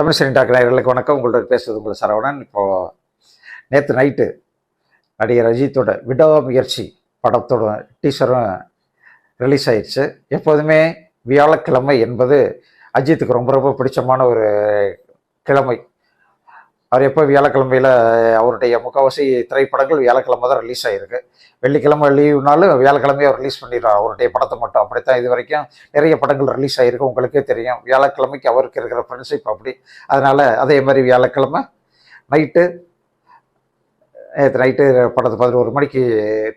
Tamil cine doctor நேயர்களுக்கு வணக்கம். உங்களோட பேசுறது உங்கள் சரவணன். இப்போது நேற்று நைட்டு நடிகர் அஜித்தோட விடாமுயற்சி படத்தோட டீசரும் ரிலீஸ் ஆயிடுச்சு. எப்போதுமே வியாழக்கிழமை என்பது அஜித்துக்கு ரொம்ப ரொம்ப பிடிச்சமான ஒரு கிழமை. அவர் எப்போ வியாழக்கிழமையில் அவருடைய முக்கால்வாசி திரைப்படங்கள் வியாழக்கிழமை தான் ரிலீஸ் ஆகிருக்கு வெள்ளிக்கிழமை லீவுனாலும் வியாழக்கிழமையே அவர் ரிலீஸ் பண்ணிடுறார். அவருடைய படத்தை மட்டும் அப்படித்தான் இது வரைக்கும் நிறைய படங்கள் ரிலீஸ் ஆகிருக்கு உங்களுக்கே தெரியும். வியாழக்கிழமைக்கு அவருக்கு இருக்கிற ஃப்ரெண்ட்ஷிப் அப்படி. அதனால் அதே மாதிரி வியாழக்கிழமை நைட்டு நேற்று நைட்டு படத்தை பதினோரு மணிக்கு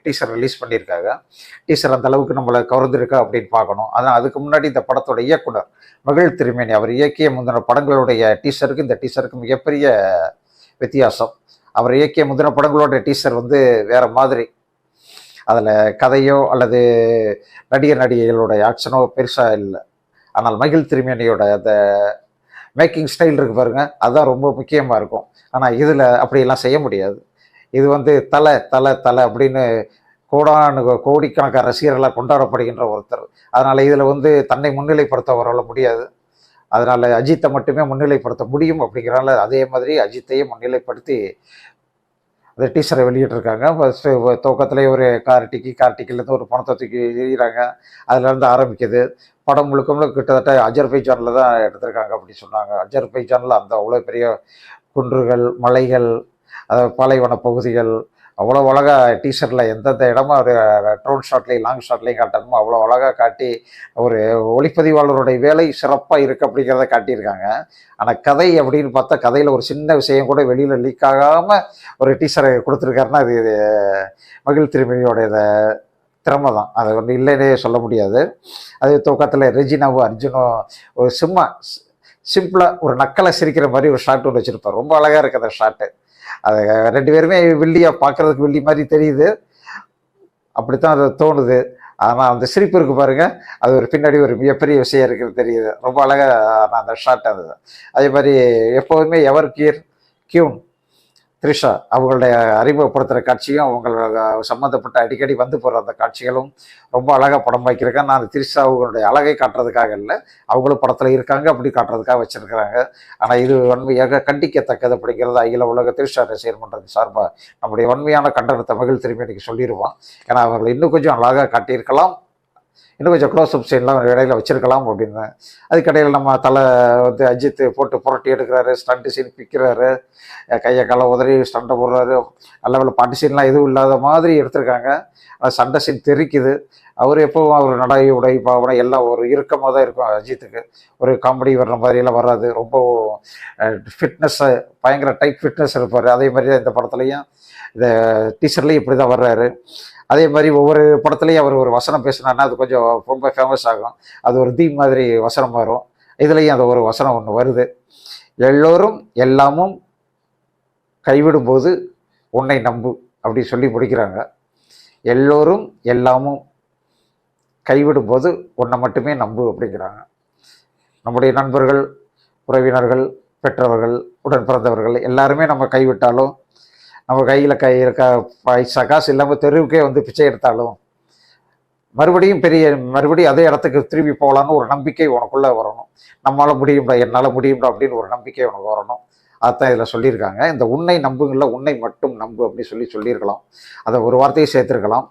டீசர் ரிலீஸ் பண்ணியிருக்காங்க. டீசர் அந்த அளவுக்கு நம்மளை கவர்ந்துருக்கா அப்படின்னு பார்க்கணும். அதான் அதுக்கு முன்னாடி இந்த படத்தோட இயக்குனர் மகிழ் திருமேனி அவர் இயக்கிய முந்தின படங்களுடைய டீசருக்கு இந்த டீசருக்கு மிகப்பெரிய வித்தியாசம். அவர் இயக்கிய முந்தின படங்களோட டீசர் வந்து வேற மாதிரி. அதில் கதையோ அல்லது நடிகர் நடிகைகளுடைய ஆக்ஷனோ பெருசாக இல்லை. ஆனால் மகிழ் திருமேனியோட அந்த மேக்கிங் ஸ்டைல் இருக்கு பாருங்க அதுதான் ரொம்ப முக்கியமாக இருக்கும். ஆனால் இதில் அப்படியெல்லாம் செய்ய முடியாது. இது வந்து தலை தலை தலை அப்படின்னு கோடானு கோடிக்கணக்கான ரசிகர்களாக கொண்டாடப்படுகின்ற ஒருத்தர். அதனால் இதில் வந்து தன்னை முன்னிலைப்படுத்த வரல முடியாது. அதனால் அஜித்தை மட்டுமே முன்னிலைப்படுத்த முடியும் அப்படிங்கிறனால அதே மாதிரி அஜித்தையே முன்னிலைப்படுத்தி அந்த டீச்சரை வெளியிட்டிருக்காங்க. ஃபஸ்ட்டு துவக்கத்துலேயே ஒரு கார்டிக்கு கார்டிக்கிலேருந்து ஒரு பணத்தை தூக்கி எறிகிறாங்க. அதுலேருந்து ஆரம்பிக்குது. படம் முழுக்க முழுக்க கிட்டத்தட்ட அஜர்பைஜானில் தான் எடுத்திருக்காங்க அப்படின்னு சொன்னாங்க. அஜர்பைஜானில் அந்த அவ்வளோ பெரிய குன்றுகள் மலைகள் அதாவது பாலைவன பகுதிகள் அவ்வளோ அழகாக டீஷர்ட்டில் எந்தெந்த இடமும் ஒரு ட்ரோன் ஷாட்லேயும் லாங் ஷாட்லேயும் காட்டணுமோ அவ்வளோ அழகாக காட்டி ஒரு ஒளிப்பதிவாளருடைய வேலை சிறப்பாக இருக்குது அப்படிங்கிறத காட்டியிருக்காங்க. ஆனால் கதை அப்படின்னு பார்த்தா கதையில் ஒரு சின்ன விஷயம் கூட வெளியில் லீக் ஆகாமல் ஒரு டீச்சரை கொடுத்துருக்காருன்னா அது இது மகிழ் திருமணியோடைய இதை திறமை தான். அதை வந்து இல்லைன்னே சொல்ல முடியாது. அது துவக்கத்தில் ரெஜினாவும் அர்ஜுனும் ஒரு சும்மா சிம்பிளாக ஒரு நக்கலை சிரிக்கிற மாதிரி ஒரு ஷாட் ஒன்று வச்சுருப்பார். ரொம்ப அழகாக இருக்குது அந்த ஷாட்டு அது ரெண்டு பேருமே வில்லியாக பார்க்குறதுக்கு வில்லி மாதிரி தெரியுது. அப்படித்தான் அது தோணுது. ஆனால் அந்த சிரிப்பு இருக்கு பாருங்க. அது ஒரு பின்னாடி ஒரு மிகப்பெரிய விஷயம் இருக்குது தெரியுது. ரொம்ப அழகாக நான் அந்த ஷார்ட் அது. அதே மாதிரி எப்போதுமே எவர் கீர் கியூன் த்ரிஷா அவங்களுடைய அறிமுகப்படுத்துகிற காட்சியும் அவங்களோட சம்மந்தப்பட்ட அடிக்கடி வந்து போகிற அந்த காட்சிகளும் ரொம்ப அழகாக படம் வைக்கிறேன் நான் த்ரிஷா அவங்களுடைய அழகை காட்டுறதுக்காக இல்லை அவங்களும் படத்தில் இருக்காங்க அப்படி காட்டுறதுக்காக வச்சுருக்கிறாங்க. ஆனால் இது வன்மையாக கண்டிக்கத்தக்கது அப்படிங்கிறது அகில உலக த்ரிஷா ரசிகர் மன்றம் சார்பாக நம்முடைய வன்மையான கண்டனத்தை மகிழ் திரும்பி இன்னைக்கு சொல்லிடுவோம். ஏன்னா அவர்கள் இன்னும் கொஞ்சம் அழகாக காட்டியிருக்கலாம். இன்னும் கொஞ்சம் க்ளோஸ்அப் சீன்லாம் இடையில வச்சிருக்கலாம் அப்படின்னு அதுக்கடையில் நம்ம தலை வந்து அஜித் போட்டு புரட்டி எடுக்கிறாரு ஸ்டண்ட் சீன் பிக்கிறாரு கையை காலை உதறி ஸ்டண்டை போடுறாரு நல்ல வேலை பாட்டு சீன்லாம் எதுவும் இல்லாத மாதிரி எடுத்திருக்காங்க. ஆனால் சண்டை சீன் தெரிக்குது. அவர் எப்போவும் அவர் நடை உடை பாவனை எல்லாம் ஒரு இறுக்கமாக தான் இருக்கும் அஜித்துக்கு. ஒரு காமெடி வர்ற மாதிரியெல்லாம் வராது. ரொம்ப ஃபிட்னஸ்ஸை பயங்கர டைட் ஃபிட்னஸ் இருப்பார். அதே மாதிரி தான் இந்த படத்துலையும் இந்த டீச்சர்லேயும் இப்படி தான் வர்றாரு. அதே மாதிரி ஒவ்வொரு படத்துலையும் அவர் ஒரு வசனம் பேசினார்னா அது கொஞ்சம் ரொம்ப ஃபேமஸ் ஆகும். அது ஒரு தீம் மாதிரி வசனம் வரும். இதுலேயும் அந்த ஒரு வசனம் ஒன்று வருது. எல்லோரும் எல்லாமும் கைவிடும்போது உன்னை நம்பு அப்படி சொல்லி முடிக்கிறாங்க. எல்லோரும் எல்லாமும் கைவிடும்போது ஒன்றை மட்டுமே நம்பு அப்படிங்கிறாங்க. நம்முடைய நண்பர்கள் உறவினர்கள் பெற்றவர்கள் உடன் பிறந்தவர்கள் எல்லாருமே நம்ம கைவிட்டாலும் நம்ம கையில் கை இருக்க பைசா காசு இல்லாமல் தெருவுக்கே வந்து பிச்சை எடுத்தாலும் மறுபடியும் பெரிய மறுபடியும் அதே இடத்துக்கு திரும்பி போகலான்னு ஒரு நம்பிக்கை உனக்குள்ளே வரணும். நம்மளால் முடியும்டா என்னால் முடியும்டா அப்படின்னு ஒரு நம்பிக்கை உனக்கு வரணும். அதான் இதில் சொல்லியிருக்காங்க. இந்த உன்னை நம்புங்கள உன்னை மட்டும் நம்பு அப்படின்னு சொல்லி சொல்லியிருக்கலாம். அதை ஒரு வார்த்தையை சேர்த்துருக்கலாம்.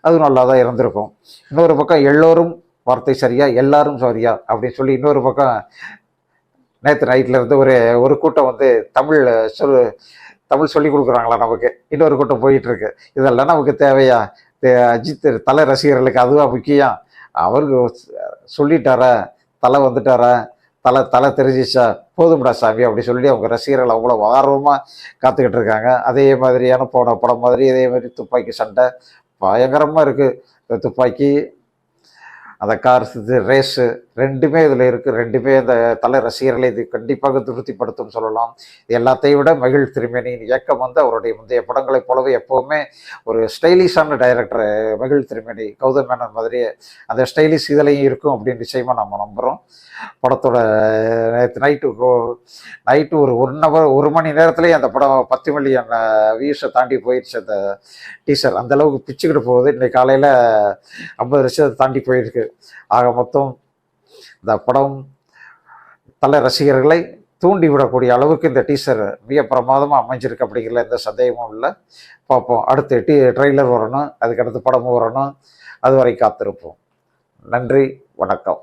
அது நல்லா தான் இருந்திருக்கும். இன்னொரு பக்கம் எல்லோரும் வார்த்தை சரியா எல்லாரும் சரியா அப்படின்னு சொல்லி இன்னொரு பக்கம் நேற்று நைட்டில் இருந்து ஒரு ஒரு கூட்டம் வந்து தமிழ் சொல் தமிழ் சொல்லி கொடுக்குறாங்களா நமக்கு. இன்னொரு கூட்டம் போயிட்டுருக்கு. இதெல்லாம் நமக்கு தேவையா? தே- அஜித் தலை ரசிகர்களுக்கு அதுவாக முக்கியம்? அவருக்கு சொல்லிட்டாரா? தலை வந்துட்டாரா? தலை தலை தெரிஞ்சிச்சா? போதும்டா சாமி அப்படி சொல்லி அவங்க ரசிகர்கள் அவ்வளோ ஆர்வமாக காத்துக்கிட்டு இருக்காங்க. அதே மாதிரியான போன படம் மாதிரி இதே மாதிரி துப்பாக்கி சண்டை பயங்கரமாக இருக்குது துப்பாக்கி அந்த கார் இது ரேஸு ரெண்டுமே இதில் இருக்குது ரெண்டுமே இந்த தலை ரசிகர்களை இது கண்டிப்பாக திருப்திப்படுத்தும் சொல்லலாம். இது எல்லாத்தையும் விட மகிழ் திருமேனியின் இயக்கம் வந்து அவருடைய முந்தைய படங்களைப் போலவே எப்போவுமே ஒரு ஸ்டைலிஷான டைரக்டர் மகிழ் திருமேனி கௌதம் மேனன் மாதிரியே அந்த ஸ்டைலிஷ் இதுலையும் இருக்கும் அப்படின்னு நிச்சயமாக நம்ம நம்புகிறோம் படத்தோட நேற்று நைட்டு நைட்டு ஒரு ஒன் ஹவர் ஒரு மணி நேரத்துலேயே அந்த படம் பத்து மில்லியன் வியூஸை தாண்டி போயிடுச்சு அந்த டீசர் அந்தளவுக்கு பிச்சுக்கிட்டு போகுது. இன்றைக்கு காலையில் ஐம்பது லட்சத்தை தாண்டி போயிருக்கு. ஆக மொத்தம் இந்த படம் தலை ரசிகர்களை தூண்டி விடக்கூடிய அளவுக்கு இந்த டீசர் மிக பிரமாதமாக அமைஞ்சிருக்கு அப்படிங்கிற எந்த சந்தேகமும் இல்லை. பார்ப்போம். அடுத்து டீ ட்ரெய்லர் வரணும். அதுக்கடுத்து படமும் வரணும். அது வரை காத்திருப்போம். நன்றி. வணக்கம்.